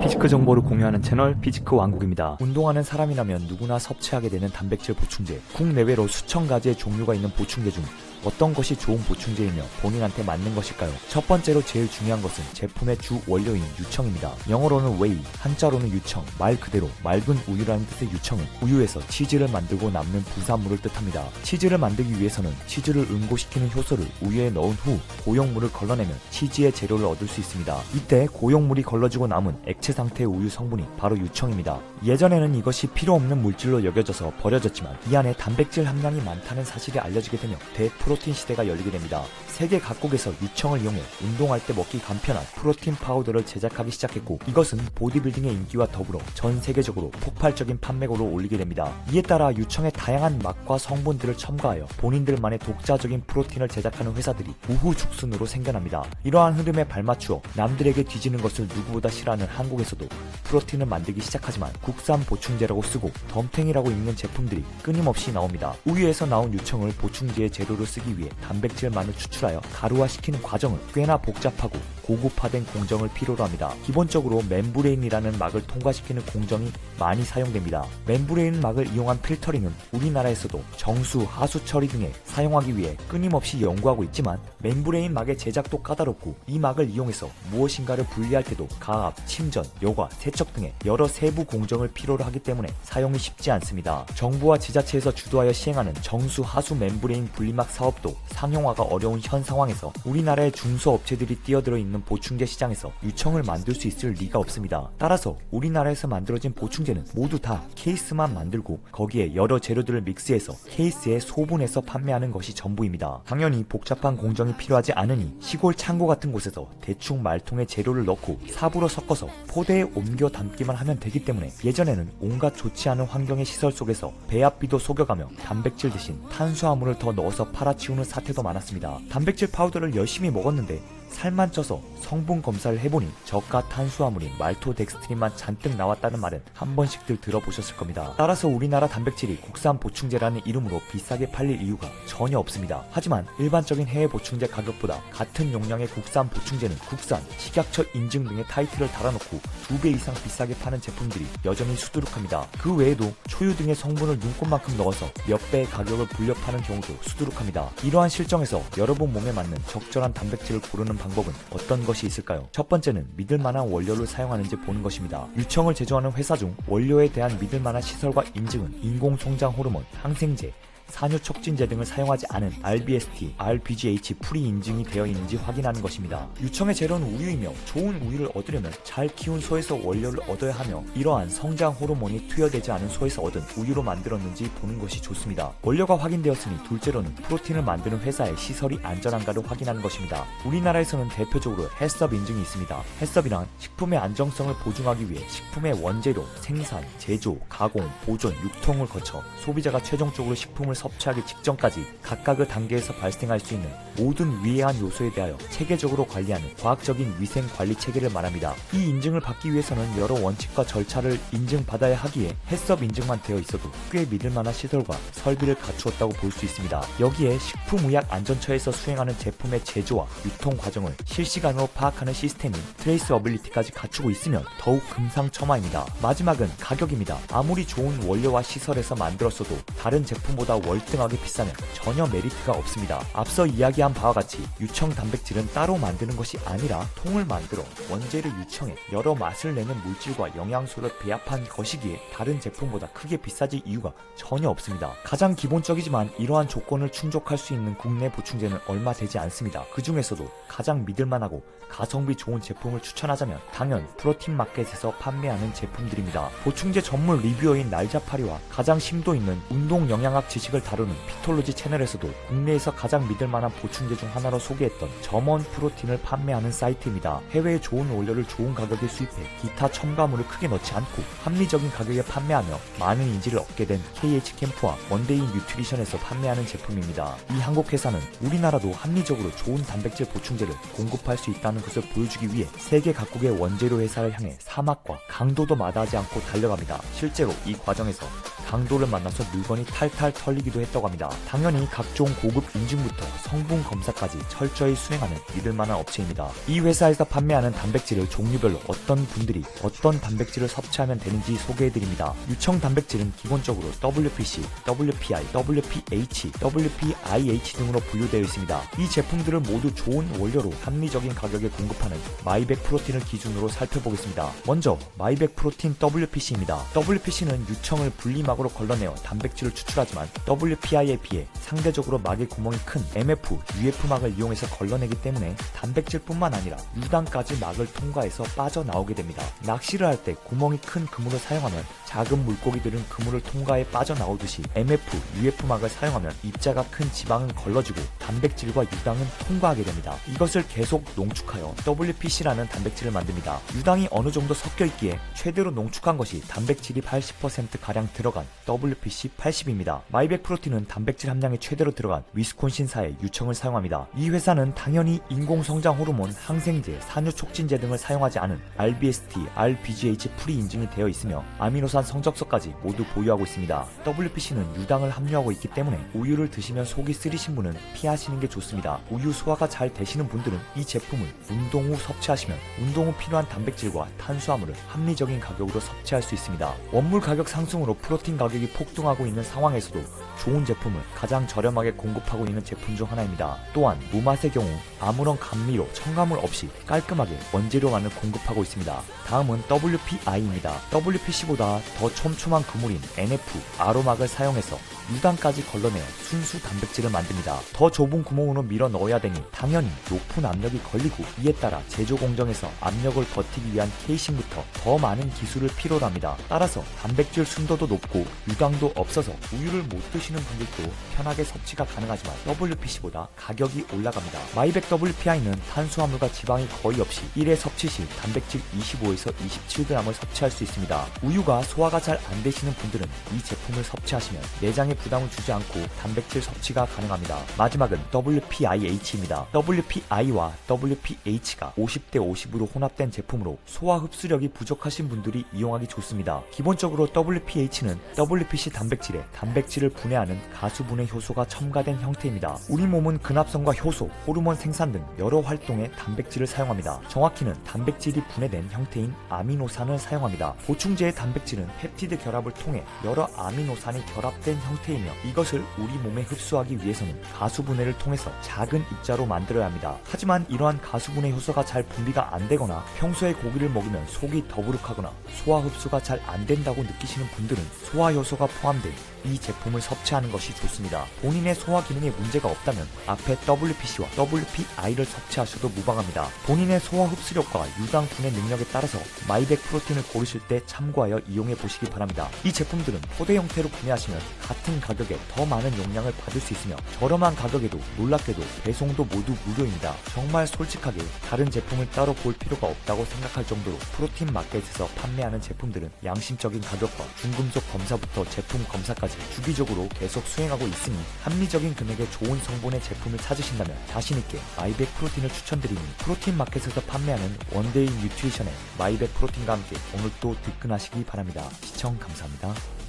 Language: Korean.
피지크 정보를 공유하는 채널 피지크 왕국입니다. 운동하는 사람이라면 누구나 섭취하게 되는 단백질 보충제. 국내외로 수천 가지의 종류가 있는 보충제 중 어떤 것이 좋은 보충제이며 본인한테 맞는 것일까요? 첫 번째로 제일 중요한 것은 제품의 주 원료인 유청입니다. 영어로는 웨이, 한자로는 유청, 말 그대로 맑은 우유라는 뜻의 유청은 우유에서 치즈를 만들고 남는 부산물을 뜻합니다. 치즈를 만들기 위해서는 치즈를 응고시키는 효소를 우유에 넣은 후 고용물을 걸러내면 치즈의 재료를 얻을 수 있습니다. 이때 고용물이 걸러지고 남은 액체 상태의 우유 성분이 바로 유청입니다. 예전에는 이것이 필요 없는 물질로 여겨져서 버려졌지만 이 안에 단백질 함량이 많다는 사실이 알려지게 되며 대 프로틴 시대가 열리게 됩니다. 세계 각국에서 유청을 이용해 운동할 때 먹기 간편한 프로틴 파우더를 제작하기 시작했고 이것은 보디빌딩의 인기와 더불어 전 세계적으로 폭발적인 판매고를 올리게 됩니다. 이에 따라 유청의 다양한 맛과 성분들을 첨가하여 본인들만의 독자적인 프로틴을 제작하는 회사들이 우후죽순으로 생겨납니다. 이러한 흐름에 발맞추어 남들에게 뒤지는 것을 누구보다 싫어하는 한국에서도 프로틴을 만들기 시작하지만 국산 보충제라고 쓰고 덤탱이라고 읽는 제품들이 끊임없이 나옵니다. 우유에서 나온 유청을 보충제의 재료로 쓰기 위해 단백질만을 추출하여 가루화시키는 과정은 꽤나 복잡하고 고급화된 공정을 필요로 합니다. 기본적으로 멤브레인이라는 막을 통과시키는 공정이 많이 사용됩니다. 멤브레인 막을 이용한 필터링은 우리나라에서도 정수, 하수 처리 등에 사용하기 위해 끊임없이 연구하고 있지만 멤브레인 막의 제작도 까다롭고 이 막을 이용해서 무엇인가를 분리할 때도 가압, 침전, 여과, 세척 등의 여러 세부 공정을 필요로 하기 때문에 사용이 쉽지 않습니다. 정부와 지자체에서 주도하여 시행하는 정수, 하수 멤브레인 분리막 사업 도 상용화가 어려운 현 상황에서 우리나라의 중소업체들이 뛰어들어 있는 보충제 시장에서 유청을 만들 수 있을 리가 없습니다. 따라서 우리나라에서 만들어진 보충제는 모두 다 케이스만 만들고 거기에 여러 재료들을 믹스해서 케이스에 소분해서 판매하는 것이 전부입니다. 당연히 복잡한 공정이 필요하지 않으니 시골 창고 같은 곳에서 대충 말통에 재료를 넣고 삽으로 섞어서 포대에 옮겨 담기만 하면 되기 때문에 예전에는 온갖 좋지 않은 환경의 시설 속에서 배합비도 속여가며 단백질 대신 탄수화물을 더 넣어서 팔아 치우는 사태도 많았습니다. 단백질 파우더를 열심히 먹었는데 살만 쪄서 성분 검사를 해보니 저가 탄수화물인 말토덱스트린만 잔뜩 나왔다는 말은 한 번씩들 들어보셨을 겁니다. 따라서 우리나라 단백질이 국산 보충제라는 이름으로 비싸게 팔릴 이유가 전혀 없습니다. 하지만 일반적인 해외 보충제 가격보다 같은 용량의 국산 보충제는 국산, 식약처 인증 등의 타이틀을 달아놓고 두 배 이상 비싸게 파는 제품들이 여전히 수두룩합니다. 그 외에도 초유 등의 성분을 눈꽃만큼 넣어서 몇 배의 가격을 불려 파는 경우도 수두룩합니다. 이러한 실정에서 여러분 몸에 맞는 적절한 단백질을 고르는 방법은 어떤 것이 있을까요? 첫 번째는 믿을 만한 원료를 사용하는지 보는 것입니다. 유청을 제조하는 회사 중 원료에 대한 믿을 만한 시설과 인증은 인공 성장 호르몬, 항생제, 산유 촉진제 등을 사용하지 않은 RBST, RBGH 풀이 인증이 되어 있는지 확인하는 것입니다. 유청의 재료는 우유이며 좋은 우유를 얻으려면 잘 키운 소에서 원료를 얻어야 하며 이러한 성장 호르몬이 투여되지 않은 소에서 얻은 우유로 만들었는지 보는 것이 좋습니다. 원료가 확인되었으니 둘째로는 프로틴을 만드는 회사의 시설이 안전한가를 확인하는 것입니다. 우리나라에서는 대표적으로 헬스업 인증이 있습니다. 헬스업이란 식품의 안정성을 보증하기 위해 식품의 원재료, 생산, 제조, 가공, 보존, 유통을 거쳐 소비자가 최종적으로 식품을 섭취하기 직전까지 각각의 단계에서 발생할 수 있는 모든 위해한 요소에 대하여 체계적으로 관리하는 과학적인 위생 관리 체계를 말합니다. 이 인증을 받기 위해서는 여러 원칙과 절차를 인증받아야 하기에 헬스업 인증만 되어 있어도 꽤 믿을 만한 시설과 설비를 갖추었다고 볼 수 있습니다. 여기에 식품의약안전처에서 수행하는 제품의 제조와 유통 과정을 실시간으로 파악하는 시스템인 트레이스어빌리티까지 갖추고 있으면 더욱 금상첨화입니다. 마지막은 가격입니다. 아무리 좋은 원료와 시설에서 만들었어도 다른 제품보다 월등하게 비싸면 전혀 메리트가 없습니다. 앞서 이야기한 바와 같이 유청 단백질은 따로 만드는 것이 아니라 통을 만들어 원재료 유청에 여러 맛을 내는 물질과 영양소를 배합한 것이기에 다른 제품보다 크게 비싸질 이유가 전혀 없습니다. 가장 기본적이지만 이러한 조건을 충족할 수 있는 국내 보충제는 얼마 되지 않습니다. 그 중에서도 가장 믿을만하고 가성비 좋은 제품을 추천하자면 당연 프로틴 마켓에서 판매하는 제품들입니다. 보충제 전문 리뷰어인 날자파리와 가장 심도 있는 운동 영양학 지식을 다루는 피톨로지 채널에서도 국내에서 가장 믿을 만한 보충제 중 하나로 소개했던 점원 프로틴을 판매하는 사이트입니다. 해외에 좋은 원료를 좋은 가격에 수입해 기타 첨가물을 크게 넣지 않고 합리적인 가격에 판매하며 많은 인지를 얻게 된 KH 캠프와 원데이 뉴트리션에서 판매하는 제품입니다. 이 한국 회사는 우리나라도 합리적으로 좋은 단백질 보충제를 공급할 수 있다는 것을 보여주기 위해 세계 각국의 원재료 회사를 향해 사막과 강도도 마다하지 않고 달려갑니다. 실제로 이 과정에서 강도를 만나서 물건이 탈탈 털리 기도 했다고 합니다. 당연히 각종 고급 인증부터 성분 검사까지 철저히 수행하는 믿을만한 업체입니다. 이 회사에서 판매하는 단백질을 종류별로 어떤 분들이 어떤 단백질을 섭취하면 되는지 소개해드립니다. 유청 단백질은 기본적으로 WPC, WPI, WPH, WPIH 등으로 분류되어 있습니다. 이 제품들을 모두 좋은 원료로 합리적인 가격에 공급하는 마이백 프로틴을 기준으로 살펴보겠습니다. 먼저 마이백 프로틴 WPC입니다. WPC는 유청을 분리막으로 걸러내어 단백질을 추출하지만 WPI에 비해 상대적으로 막의 구멍이 큰 MF, UF막을 이용해서 걸러내기 때문에 단백질뿐만 아니라 유당까지 막을 통과해서 빠져나오게 됩니다. 낚시를 할 때 구멍이 큰 그물을 사용하면 작은 물고기들은 그물을 통과해 빠져나오듯이 MF, UF막을 사용하면 입자가 큰 지방은 걸러지고 단백질과 유당은 통과하게 됩니다. 이것을 계속 농축하여 WPC라는 단백질을 만듭니다. 유당이 어느 정도 섞여 있기에 최대로 농축한 것이 단백질이 80%가량 들어간 WPC 80입니다. 마이백 프로틴은 단백질 함량이 최대로 들어간 위스콘신사의 유청을 사용합니다. 이 회사는 당연히 인공성장 호르몬, 항생제, 산유 촉진제 등을 사용하지 않은 RBST, RBGH 프리 인증이 되어 있으며 아미노산 성적서까지 모두 보유하고 있습니다. WPC는 유당을 함유하고 있기 때문에 우유를 드시면 속이 쓰리신 분은 피하시는 게 좋습니다. 우유 소화가 잘 되시는 분들은 이 제품을 운동 후 섭취하시면 운동 후 필요한 단백질과 탄수화물을 합리적인 가격으로 섭취할 수 있습니다. 원물 가격 상승으로 프로틴 가격이 폭등하고 있는 상황에서도 좋은 제품을 가장 저렴하게 공급하고 있는 제품 중 하나입니다. 또한 무맛의 경우 아무런 감미료, 첨가물 없이 깔끔하게 원재료만을 공급하고 있습니다. 다음은 WPI입니다. WPC보다 더 촘촘한 그물인 NF, 아로막을 사용해서 유당까지 걸러내어 순수 단백질을 만듭니다. 더 좁은 구멍으로 밀어 넣어야 되니 당연히 높은 압력이 걸리고 이에 따라 제조 공정에서 압력을 버티기 위한 케이싱부터 더 많은 기술을 필요로 합니다. 따라서 단백질 순도도 높고 유당도 없어서 우유를 못 드시는 분들도 편하게 섭취가 가능하지만 WPC보다 가격이 올라갑니다. 마이백 WPI는 탄수화물과 지방이 거의 없이 1회 섭취 시 단백질 25에서 27g을 섭취할 수 있습니다. 우유가 소화가 잘 안 되시는 분들은 이 제품을 섭취하시면 내장에 부담을 주지 않고 단백질 섭취가 가능합니다. 마지막은 WPIH입니다. WPI와 WPH가 50대 50으로 혼합된 제품으로 소화 흡수력이 부족하신 분들이 이용하기 좋습니다. 기본적으로 WPH는 WPC 단백질에 단백질을 분해 하는 가수분해 효소가 첨가된 형태입니다. 우리 몸은 근합성과 효소, 호르몬 생산 등 여러 활동에 단백질을 사용합니다. 정확히는 단백질이 분해된 형태인 아미노산을 사용합니다. 보충제의 단백질은 펩티드 결합을 통해 여러 아미노산이 결합된 형태이며 이것을 우리 몸에 흡수하기 위해서는 가수분해를 통해서 작은 입자로 만들어야 합니다. 하지만 이러한 가수분해 효소가 잘 분비가 안 되거나 평소에 고기를 먹으면 속이 더부룩하거나 소화 흡수가 잘 안 된다고 느끼시는 분들은 소화 효소가 포함된 이 제품을 섭취하는 것이 좋습니다. 본인의 소화 기능에 문제가 없다면 앞에 WPC와 WPI를 섭취하셔도 무방합니다. 본인의 소화 흡수력과 유당 분해 능력에 따라서 마이백 프로틴을 고르실 때 참고하여 이용해 보시기 바랍니다. 이 제품들은 포대 형태로 구매하시면 같은 가격에 더 많은 용량을 받을 수 있으며 저렴한 가격에도 놀랍게도 배송도 모두 무료입니다. 정말 솔직하게 다른 제품을 따로 볼 필요가 없다고 생각할 정도로 프로틴 마켓에서 판매하는 제품들은 양심적인 가격과 중금속 검사부터 제품 검사까지 주기적으로 계속 수행하고 있으니 합리적인 금액의 좋은 성분의 제품을 찾으신다면 자신있게 마이백 프로틴을 추천드리니 프로틴 마켓에서 판매하는 원데이 뉴트리션의 마이백 프로틴과 함께 오늘도 득근하시기 바랍니다. 시청 감사합니다.